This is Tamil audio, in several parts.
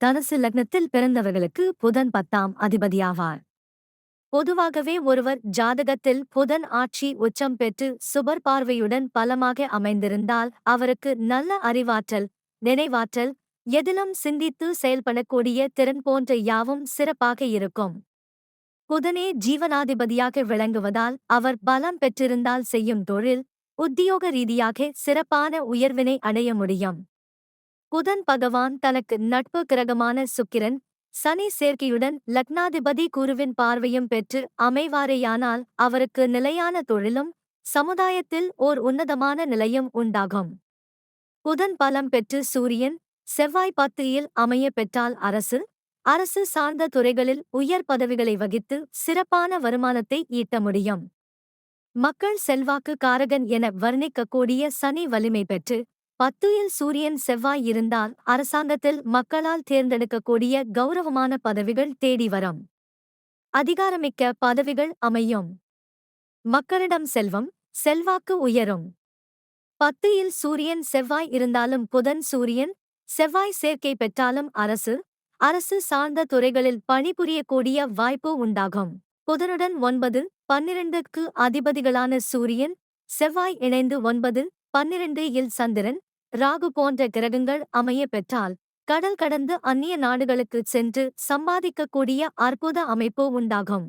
தனுசு லக்னத்தில் பிறந்தவர்களுக்கு புதன் பத்தாம் அதிபதியாவார். பொதுவாகவே ஒருவர் ஜாதகத்தில் புதன் ஆட்சி உச்சம் பெற்று சுபர் பார்வையுடன் பலமாக அமைந்திருந்தால் அவருக்கு நல்ல அறிவாற்றல் நினைவாற்றல் எதிலும் சிந்தித்து செயல்படக்கூடிய திறன் போன்ற யாவும் சிறப்பாக இருக்கும். புதனே ஜீவனாதிபதியாக விளங்குவதால் அவர் பலம் பெற்றிருந்தால் செய்யும் தொழில் உத்தியோக ரீதியாக சிறப்பான உயர்வினை அடைய முடியும். புதன் பகவான் தனக்கு நட்பு கிரகமான சுக்கிரன் சனி சேர்க்கையுடன் லக்னாதிபதி குருவின் பார்வையும் பெற்று அமைவாரேயானால் அவருக்கு நிலையான தொழிலும் சமுதாயத்தில் ஓர் உன்னதமான நிலையும் உண்டாகும். புதன் பலம் பெற்று சூரியன் செவ்வாய் பத்தியில் அமைய பெற்றால் அரசு அரசு சார்ந்த துறைகளில் உயர் பதவிகளை வகித்து சிறப்பான வருமானத்தை ஈட்ட முடியும். மக்கள் செல்வாக்கு காரகன் என வர்ணிக்கக்கூடிய சனி வலிமை பெற்று பத்துயில் சூரியன் செவ்வாய் இருந்தால் அரசாங்கத்தில் மக்களால் தேர்ந்தெடுக்கக்கூடிய கௌரவமான பதவிகள் தேடி வரும். அதிகாரமிக்க பதவிகள் அமையும். மக்களிடம் செல்வம் செல்வாக்கு உயரும். பத்துயில் சூரியன் செவ்வாய் இருந்தாலும் புதன் சூரியன் செவ்வாய் சேர்க்கை பெற்றாலும் அரசு அரசு சார்ந்த துறைகளில் பணிபுரியக்கூடிய வாய்ப்பு உண்டாகும். புதனுடன் ஒன்பது பன்னிரண்டுக்கு அதிபதிகளான சூரியன் செவ்வாய் இணைந்து ஒன்பது பன்னிரண்டு இல் சந்திரன் ராகு போன்ற கிரகங்கள் அமைய பெற்றால் கடல் கடந்து அந்நிய நாடுகளுக்கு சென்று சம்பாதிக்கக்கூடிய அற்புத அமைப்பு உண்டாகும்.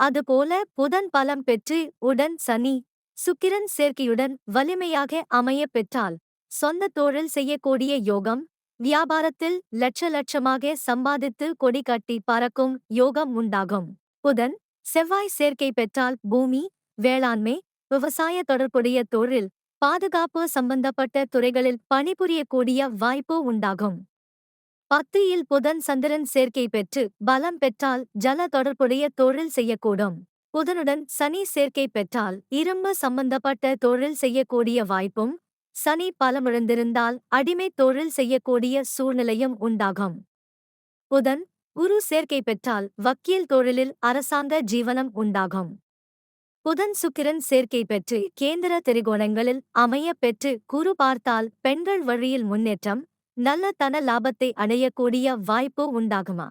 அதுபோல புதன் பலம் பெற்று உடன் சனி சுக்கிரன் சேர்க்கையுடன் வலிமையாக அமைய பெற்றால் சொந்த தொழில் செய்யக்கூடிய யோகம் வியாபாரத்தில் லட்ச லட்சமாக சம்பாதித்து கொடி கட்டி பறக்கும் யோகம் உண்டாகும். புதன் செவ்வாய் சேர்க்கை பெற்றால் பூமி வேளாண்மை விவசாய தொடர்புடைய தொழில் பாதுகாப்பு சம்பந்தப்பட்ட துறைகளில் பணிபுரியக்கூடிய வாய்ப்பு உண்டாகும். பத்தியில் புதன் சந்திரன் சேர்க்கை பெற்று பலம் பெற்றால் ஜல தொடர்புடைய தொழில் செய்யக்கூடும். புதனுடன் சனி சேர்க்கை பெற்றால் இரும்பு சம்பந்தப்பட்ட தொழில் செய்யக்கூடிய வாய்ப்பும் சனி பலமிழந்திருந்தால் அடிமை தொழில் செய்யக்கூடிய சூழ்நிலையும் உண்டாகும். புதன் குரு சேர்க்கை பெற்றால் வக்கீல் தொழிலில் அரசாங்க ஜீவனம் உண்டாகும். புதன் சுக்கிரன் சேர்க்கை பெற்று கேந்திர திரிகோணங்களில் அமைய பெற்று குரு பார்த்தால் பெண்கள் வழியில் முன்னேற்றம் நல்ல தன லாபத்தை அடையக்கூடிய வாய்ப்பு உண்டாகுமா?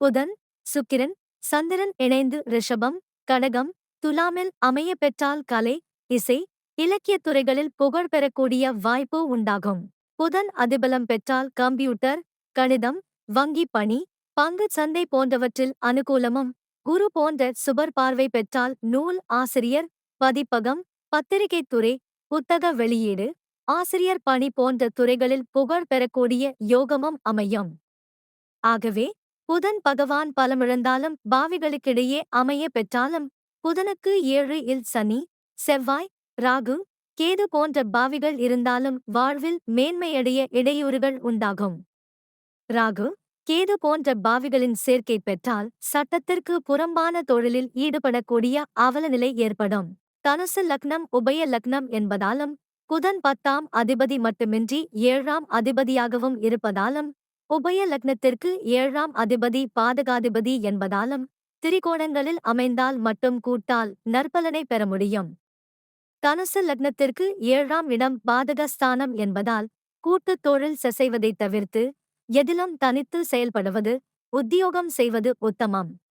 புதன் சுக்கிரன் சந்திரன் இணைந்து ரிஷபம் கடகம் துலாமில் அமைய பெற்றால் கலை இசை இலக்கியத் துறைகளில் புகழ் பெறக்கூடிய வாய்ப்பு உண்டாகும். புதன் அதிபலம் பெற்றால் கம்ப்யூட்டர் கணிதம் வங்கி பணி பங்கு சந்தை போன்றவற்றில் அனுகூலமும் குரு போன்ற சுபர் பார்வை பெற்றால் நூல் ஆசிரியர் பதிப்பகம் பத்திரிகைத் துறை புத்தக வெளியீடு ஆசிரியர் பணி போன்ற துறைகளில் புகழ் பெறக்கூடிய யோகமும் அமையும். ஆகவே புதன் பகவான் பலமிழந்தாலும் பாவிகளுக்கிடையே அமைய பெற்றாலும் புதனுக்கு ஏழு இல் சனி செவ்வாய் ராகு கேது போன்ற பாவிகள் இருந்தாலும் வாழ்வில் மேன்மையடைய இடையூறுகள் உண்டாகும். ராகு கேது போன்ற பாவிகளின் சேர்க்கை பெற்றால் சட்டத்திற்கு புறம்பான தொழிலில் ஈடுபடக்கூடிய அவலநிலை ஏற்படும். தனுசு லக்னம் உபய லக்னம் என்பதாலும் புதன் பத்தாம் அதிபதி மட்டுமின்றி ஏழாம் அதிபதியாகவும் இருப்பதாலும் உபய லக்னத்திற்கு ஏழாம் அதிபதி பாதகாதிபதி என்பதாலும் திரிகோணங்களில் அமைந்தால் மட்டும் கூட்டால் நற்பலனை பெற முடியும். தனுசு லக்னத்திற்கு ஏழாம் இடம் பாதகஸ்தானம் என்பதால் கூட்டுத் தொழில் செசைவதைத் தவிர்த்து எதிலும் தனித்து செயல்படுவது உத்தியோகம் செய்வது உத்தமம்.